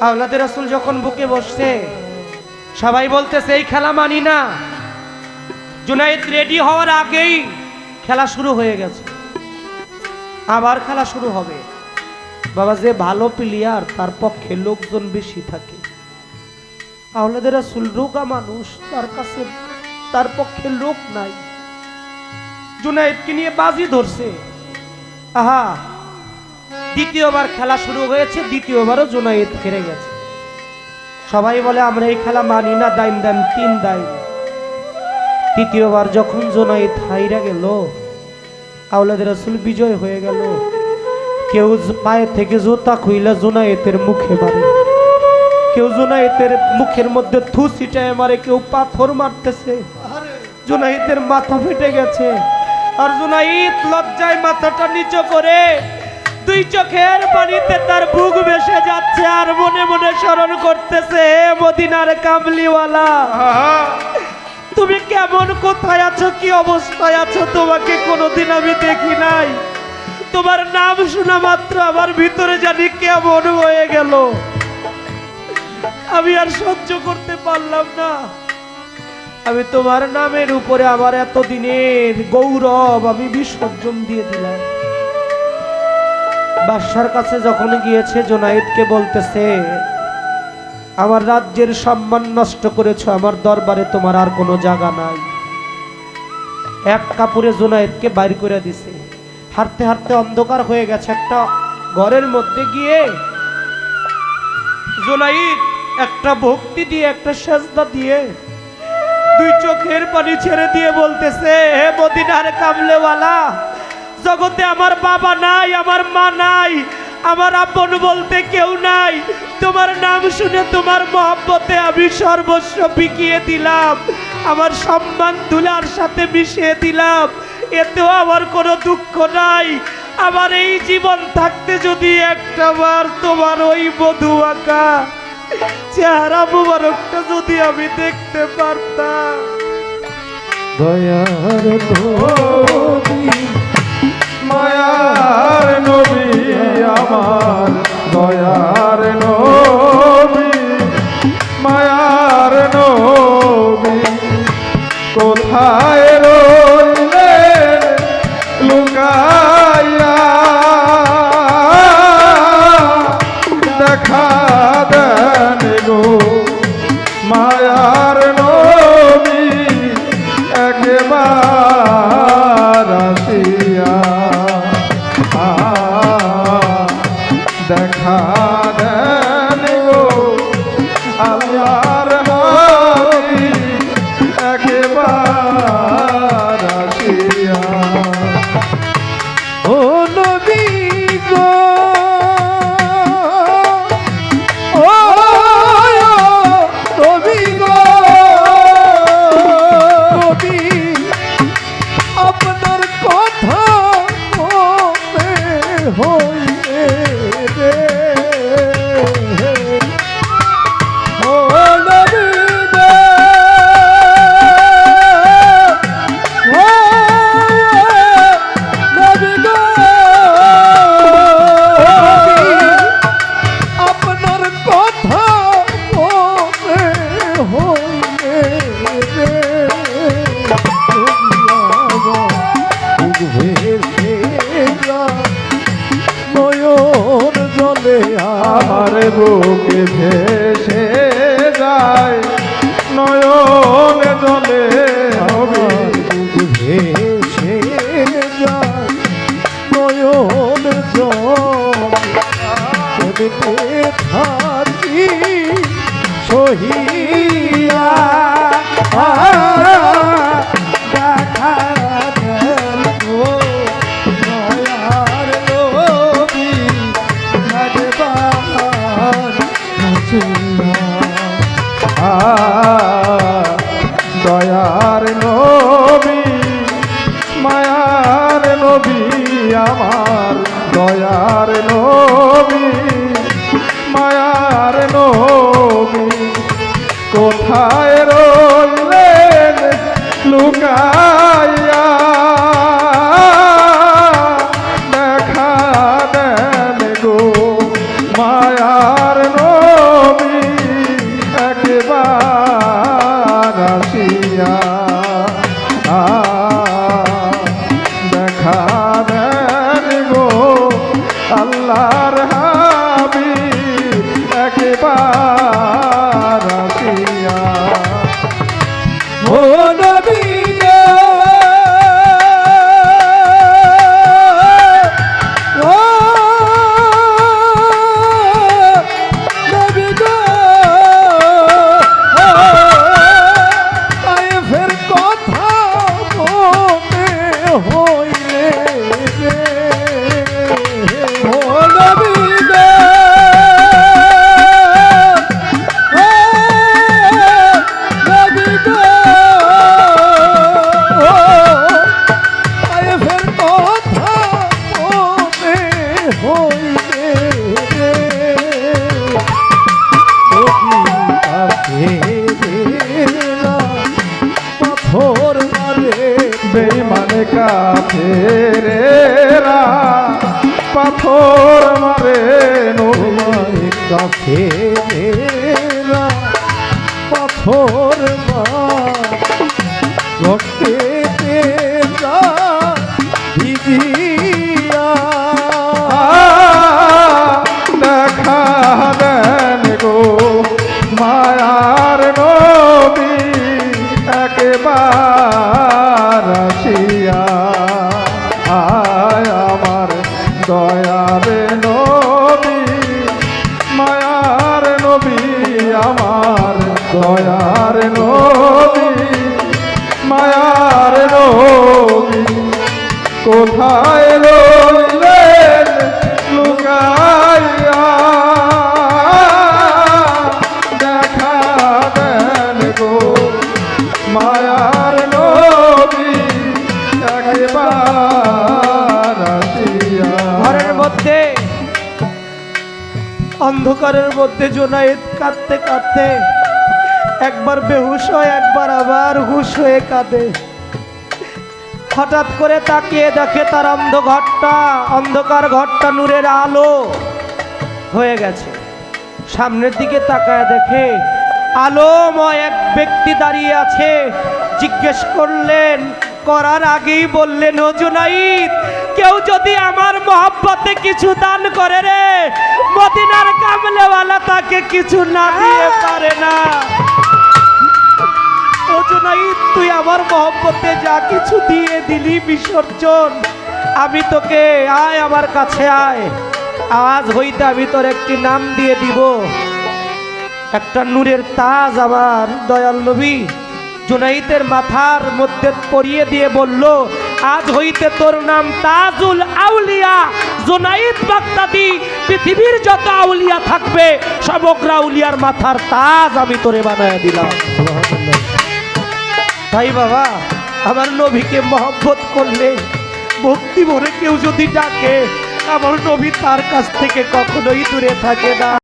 আওলাদের রাসূল যখন বুকে বসছে, সবাই বলতেছে, এই খেলা মানি না। জুনাইদ রেডি হওয়ার আগেই খেলা শুরু হয়ে গেছে। আবার খেলা শুরু হবে। বাবা, যে ভালো প্লেয়ার তার পক্ষে লোকজন বেশি থাকে। আওলাদের রাসূল রোগা মানুষ, তার কাছে, তার পক্ষে লোক নাই। জুনাইদকে নিয়ে বাজি ধরছে। আহা দ্বিতীয়বার খেলা শুরু হয়েছে, দ্বিতীয়বারও জুনাইদ হেরে গেছে। সবাই বলে, আমরা এই খেলা মানি না, দাইন দাম তিন দাইন। তৃতীয়বার যখন জোনাইদ হাইরা গেল আউলাদের রাসূল বিজয় হয়ে গেল। কেউ পায়ে থেকে জোতা খুইলা জোনায়েতের মুখে মারে। কেউ জোনায়েতের মুখের মধ্যে থু ছিটায় মারে, কেউ পাথর মারতেছে। জোনাইতের মাথা ফেটে গেছে। আর জোনাইত লজ্জায় মাথাটা নিচু করে দুই চোখের পানিতে তার বুক ভেসে যাচ্ছে আর মনে মনে স্মরণ করতেছে মদিনার কামলিওয়ালা তুমি কেমন কোথায় আছো? কি অবস্থায় আছো? তোমাকে কোনোদিন আমি দেখি নাই। তোমার নাম শোনা মাত্র আমার ভিতরে জানি কেমন হয়ে গেল। আমি আর সহ্য করতে পারলাম না। আমি তোমার নামের উপরে আমার এতদিনের গৌরব আমি বিসর্জন দিয়ে দিলাম। বাদশার কাছে যখন গিয়েছে, জোনাইদকে বলতেছে, আমার রাজ্যের সম্মান নষ্ট করেছ, আমার দরবারে তোমার আর কোনো জায়গা নাই। এক কাপড়ে জোনায়েদকে বাইর করে দিছে। হাঁটতে হাঁটতে অন্ধকার হয়ে গেছে, একটা ঘরের মধ্যে গিয়ে জোনাইদ একটা ভক্তি দিয়ে, একটা সাজদা দিয়ে, দুই চোখের পানি ছেড়ে দিয়ে বলতেছে, হে মদিনার কামলেওয়ালা জগতে আমার বাবা নাই, আমার মা নাই, আমার আপন বলতে কেউ নাই। তোমার নাম শুনে তোমার মহব্বতে আমি সর্বস্ব বিকিয়ে দিলাম, আমার সম্মান তুলার সাথে মিশিয়ে দিলাম। এতেও আমার কোনো দুঃখ নাই, আমার এই জীবন থাকতে যদি একটাবার তোমার ওই বধু আঁকা চেহারা মুবারকটা যদি আমি দেখতে পারতাম। দয়ার আমার দয়ার নবী মায়ার নবী কোথায় ও নবী গো। ও নবী গো। নবী আপনার কথা মনে হইলে। জলে আমার বুকে ভেসে যায়। নয়ন জলে ভেসে যায়। নয়ন জলে সহিয়া আ, দয়ার নবী মায়ার নবী আমার। দয়ার নবী মায়ার নবী আল্লাহর বেইমানে কাফেরেরা পাথর মারে নবী কাফেরা পাথর রক্তে তেরা আয় আমার দয়ারে নবী মায়ার নবী আমার দয়ার নবী মায়ার নবী কোথায় রইলেন মধ্যে, অন্ধকারের মধ্যে জোনায়েদ কাঁদতে কাঁদতে একবার বেহুশ হয়, একবার আবার হুশ হয়ে কাঁদে। হঠাৎ করে তাকিয়ে দেখে তার অন্ধ ঘরটা অন্ধকার ঘরটা নূরের আলো হয়ে গেছে। সামনের দিকে তাকায় দেখে আলোময় এক ব্যক্তি দাঁড়িয়ে আছে। জিজ্ঞেস করলেন, করার আগেই বললেন, ও জুনাইদ কেউ যদি আমার মহব্বতে কিছু দান করে রে, মদিনার কামলেওয়ালা তাকে কিছু না দিয়ে পারে না। তুই আমার মহব্বতে যা কিছু দিয়ে দিলি বিসর্জন, আমি তোকে, আয় আমার কাছে আয়। আজ হইতে আমি তোর একটি নাম দিয়ে দিব। একটা নূরের তাজ আমার, দয়াল নবী। জুনাইতের মাথার মধ্যে পরিয়ে দিয়ে বলল আজ হইতে তোর নাম তাজুল আউলিয়া। জুনাইদ বাগদাদি, পৃথিবীর যত আউলিয়া থাকবে, সমগ্র আউলিয়ার মাথার তাজ আমি তোরে বানায় দিলাম। তাই বাবা, আমার নবীকে মহব্বত করলে ভক্তি ভরে কেউ যদি ডাকে, আমার নবী তার কাছ থেকে কখনোই দূরে থাকে না।